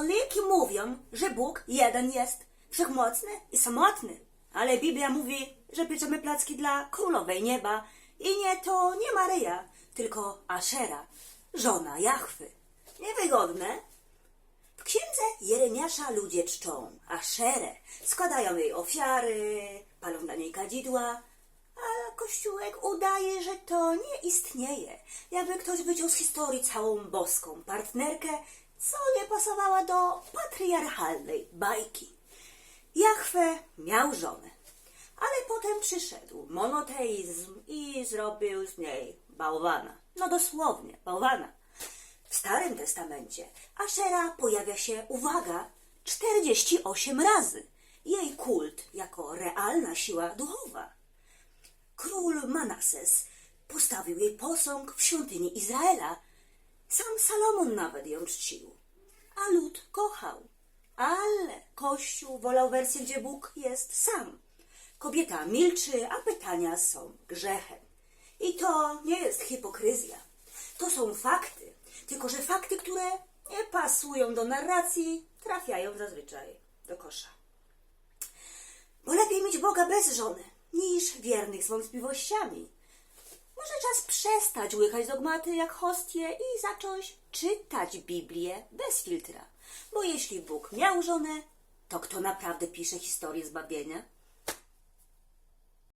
Katoliki mówią, że Bóg jeden jest, wszechmocny i samotny. Ale Biblia mówi, że pieczemy placki dla królowej nieba. I nie to nie Maryja, tylko Ashera, żona Jahwy. Niewygodne? W księdze Jeremiasza ludzie czczą Aszerę, składają jej ofiary, palą na niej kadzidła, a Kościółek udaje, że to nie istnieje. Jakby ktoś wyciął z historii całą boską partnerkę, co nie pasowała do patriarchalnej bajki. Jachwę miał żonę, ale potem przyszedł monoteizm i zrobił z niej bałwana. No dosłownie, bałwana. W Starym Testamencie Ashera pojawia się, uwaga, 48 razy. Jej kult jako realna siła duchowa. Król Manases postawił jej posąg w świątyni Izraela. Sam Salomon nawet ją czcił. A lud kochał. Ale Kościół wolał wersję, gdzie Bóg jest sam. Kobieta milczy, a pytania są grzechem. I to nie jest hipokryzja. To są fakty. Tylko, że fakty, które nie pasują do narracji, trafiają zazwyczaj do kosza. Bo lepiej mieć Boga bez żony, niż wiernych z wątpliwościami. Może czas przestać łykać dogmaty jak hostie i zacząć czytać Biblię bez filtra. Bo jeśli Bóg miał żonę, to kto naprawdę pisze historię zbawienia?